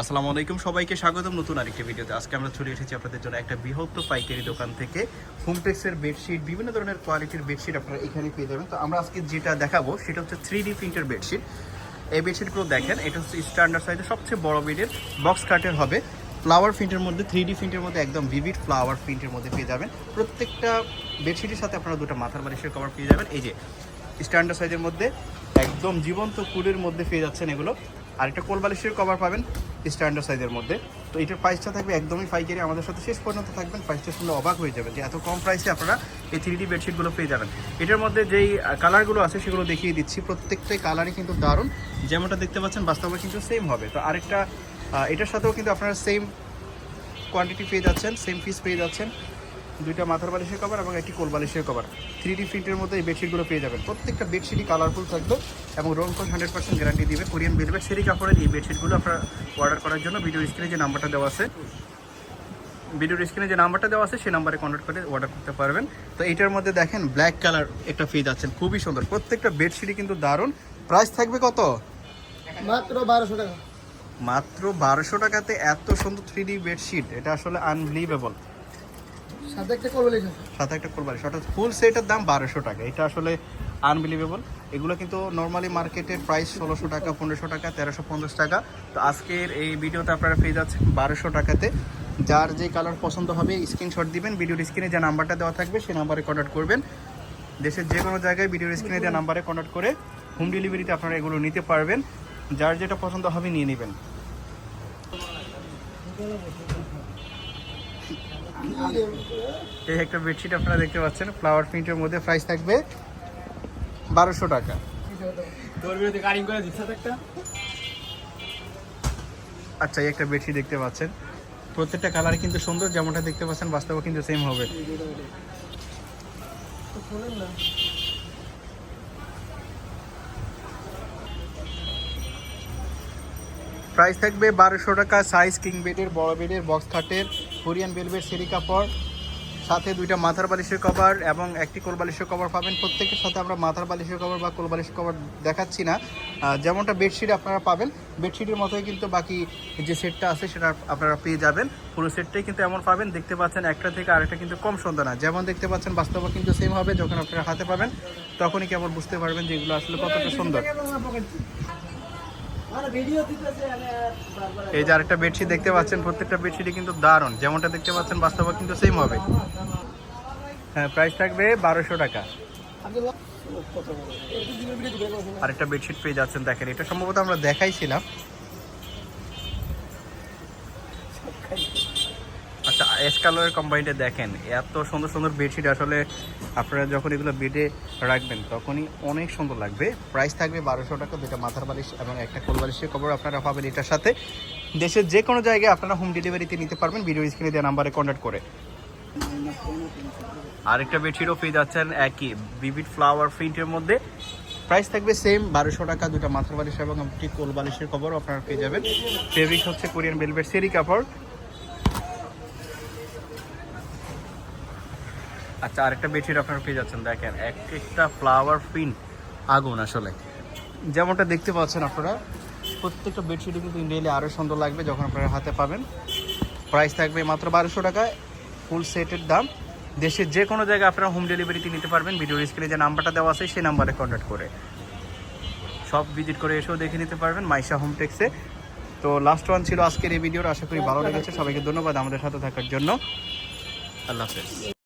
আসসালামু আলাইকুম, সবাইকে স্বাগতম নতুন আরেকটি ভিডিওতে। আজকে আমরা চলে এসেছি আপনাদের জন্য একটা বৃহত্তর পাইকারি দোকান থেকে। হোমটেক্সের বেডশিট বিভিন্ন ধরনের কোয়ালিটির বেডশিট আপনারা এখানে পেয়ে যাবেন। তো আমরা আজকে যেটা দেখাবো, সেটা হচ্ছে থ্রি ডি প্রিন্টের বেডশিট এই বেডশিটগুলো দেখেন, এটা হচ্ছে স্ট্যান্ডার্ড সাইজের সবচেয়ে বড় বেডের বক্স কাটের হবে। ফ্লাওয়ার প্রিন্টের মধ্যে থ্রি ডি প্রিন্টের মধ্যে একদম ভিভিড ফ্লাওয়ার প্রিন্টের মধ্যে পেয়ে যাবেন। প্রত্যেকটা বেডশিটের সাথে আপনারা দুটো মাথার বালিশের কভার পেয়ে যাবেন। এই যে স্ট্যান্ডার্ড সাইজের মধ্যে, একদম জীবন্ত কুলের মধ্যে পেয়ে যাচ্ছেন এগুলো। আর একটা কোল বালিশের কভার পাবেন স্ট্যান্ডার্ড সাইজের মধ্যে। তো এটার প্রাইসটা থাকবে একদমই পাইকারি আমাদের সাথে শেষ পর্যন্ত থাকবেন প্রাইসটা শুনলে অবাক হয়ে যাবেন যে এত কম প্রাইসে আপনারা এই থ্রি ডি বেডশিটগুলো পেয়ে যাবেন। এটার মধ্যে যেই কালারগুলো আছে সেগুলো দেখিয়ে দিচ্ছি। প্রত্যেকটাই কালারই কিন্তু দারুণ। যেমনটা দেখতে পাচ্ছেন, বাস্তবে কিন্তু সেম হবে। তো আরেকটা এটার সাথেও কিন্তু আপনারা সেম কোয়ান্টিটি পেয়ে যাচ্ছেন সেম পিস পেয়ে যাচ্ছেন। দুইটা মাথার বালিশের কভার এবং একটি কোল বালিশের কভার থ্রি ডি প্রিন্টের মধ্যে এই বেডশিটগুলো পেয়ে যাবেন। প্রত্যেকটা বেডশিটই কালারফুল থাকবে এবং রং কোন হান্ড্রেড পার্সেন্ট গ্যারান্টি দিবে। কোরিয়ান বেলভেট সেরি কাপড়ের এই বেডশিটগুলো আপনারা অর্ডার করার জন্য ভিডিও স্ক্রিনে যে নাম্বারটা দেওয়া আছে ভিডিওর স্ক্রিনে যে নাম্বারটা দেওয়া আছে সেই নাম্বারে কন্ট্যাক্ট করে অর্ডার করতে পারবেন। তো এটার মধ্যে দেখেন ব্ল্যাক কালার একটা পেয়ে যাচ্ছেন। খুবই সুন্দর। প্রত্যেকটা বেডশিটই কিন্তু দারুণ। প্রাইস থাকবে কত? মাত্র বারোশো টাকা। মাত্র বারোশো টাকাতে এত সুন্দর থ্রি ডি বেডশিট এটা আসলে আনবিলিভেবল সাথে একটা একটা কোরবানি অর্থাৎ ফুল সেটের দাম বারোশো টাকা। এটা আসলে আনবিলিভেবল এগুলো কিন্তু নর্মালি মার্কেটের প্রাইস ষোলোশো টাকা, পনেরোশো টাকা, তেরোশো পঞ্চাশ টাকা। তো আজকের এই ভিডিওতে আপনারা পেয়ে যাচ্ছেন বারোশো টাকাতে। যার যে কালার পছন্দ হবে স্ক্রিনশট দিবেন। ভিডিওর স্ক্রিনে যে নাম্বারটা দেওয়া থাকবে, সেই নাম্বারে কন্ট্যাক্ট করবেন। দেশের যে কোনো জায়গায় ভিডিওর স্ক্রিনে দেওয়া নাম্বারে কন্ট্যাক্ট করে হোম ডেলিভারিতে আপনারা এগুলো নিতে পারবেন। যার যেটা পছন্দ হবে, নিয়ে নেবেন। এই একটা বেডশিট আপনারা দেখতে পাচ্ছেন। ফ্লাওয়ার প্রিন্টের মধ্যে প্রাইস থাকবে বারোশো টাকা। আচ্ছা এই একটা বেডশিট দেখতে পাচ্ছেন। প্রত্যেকটা কালার কিন্তু সুন্দর যেমনটা দেখতে পাচ্ছেন বাস্তবে কিন্তু সেম হবে। প্রাইস থাকবে বারোশো টাকা সাইজ কিং বেডের বড় বেডের বক্স খাটের কোরিয়ান বেলভেট সেরি কাপড়, সাথে দুইটা মাথার বালিশের কভার এবং একটি কোল বালিশের কভার পাবেন। প্রত্যেকের সাথে আমরা মাথার বালিশের কভার বা কোল বালিশের কভার দেখাচ্ছি না। যেমনটা বেডশিট আপনারা পাবেন বেডশিটের মতোই কিন্তু বাকি যে সেটটা আছে সেটা আপনারা পেয়ে যাবেন। পুরো সেটটাই কিন্তু এমন পাবেন, দেখতে পাচ্ছেন একটা থেকে আরেকটা কিন্তু কম সুন্দর না। যেমন দেখতে পাচ্ছেন বাস্তবে কিন্তু সেম হবে, যখন আপনারা হাতে পাবেন, তখনই কেবল বুঝতে পারবেন যে এগুলো আসলে কতটা সুন্দর। এই যে আরেকটা বেডশিট দেখতে পাচ্ছেন প্রত্যেকটা বেডশিটই কিন্তু দারুণ। যেমনটা দেখতে পাচ্ছেন বাস্তবে কিন্তু সেম হবে। হ্যাঁ প্রাইস থাকবে বারোশো টাকা। আরেকটা বেডশিট পেয়ে যাচ্ছেন দেখেন এটা সম্ভবত আমরা দেখাইছিলাম। এস কালারের কোম্পানিটা দেখেন, এত সুন্দর সুন্দর বেডশিট আসলে আপনারা যখন এগুলো বেডে রাখবেন, তখনই অনেক সুন্দর লাগবে। প্রাইস থাকবে বারোশো টাকা দুটা মাথার বালিশ এবং একটা কোল বালিশের কভার আপনারা পাবেন এটার সাথে। দেশের যে কোনো জায়গায় আপনারা হোম ডেলিভারিতে নিতে পারবেন ভিডিও স্ক্রিনে দেওয়া নাম্বারে কন্ট্যাক্ট করে। আরেকটা বেডশিটও পেয়ে যাচ্ছেন, একই বিবিড ফ্লাওয়ার প্রিন্টের মধ্যে। প্রাইস থাকবে সেম বারোশো টাকা দুটো মাথার বালিশ এবং একটি কোল বালিশের কভারও আপনারা পেয়ে যাবেন। ফেব্রিক হচ্ছে কোরিয়ান বেলভেট সেরি কাপড়। আচ্ছা আরেকটা বেডশিট আপনারা পেয়ে যাচ্ছেন, দেখেন এক একটা ফ্লাওয়ার প্রিন্ট আগুন আসলে। যেমনটা দেখতে পাচ্ছেন আপনারা, প্রত্যেকটা বেডশিটই কিন্তু ইন্ডিয়ালি আরও সুন্দর লাগবে যখন আপনারা হাতে পাবেন। প্রাইস থাকবে মাত্র বারোশো টাকায় ফুল সেটের দাম। দেশের যে কোনো জায়গায় আপনারা হোম ডেলিভারিতে নিতে পারবেন। ভিডিও স্ক্রিনে যে নাম্বারটা দেওয়া আছে, সেই নাম্বারে কন্ট্যাক্ট করে। সব ভিজিট করে এসেও দেখে নিতে পারবেন মাইশা হোম টেক্সে তো লাস্ট ওয়ান ছিল আজকের এই ভিডিওর আশা করি ভালো লেগেছে। সবাইকে ধন্যবাদ আমাদের সাথে থাকার জন্য। আল্লাহ হাফেজ।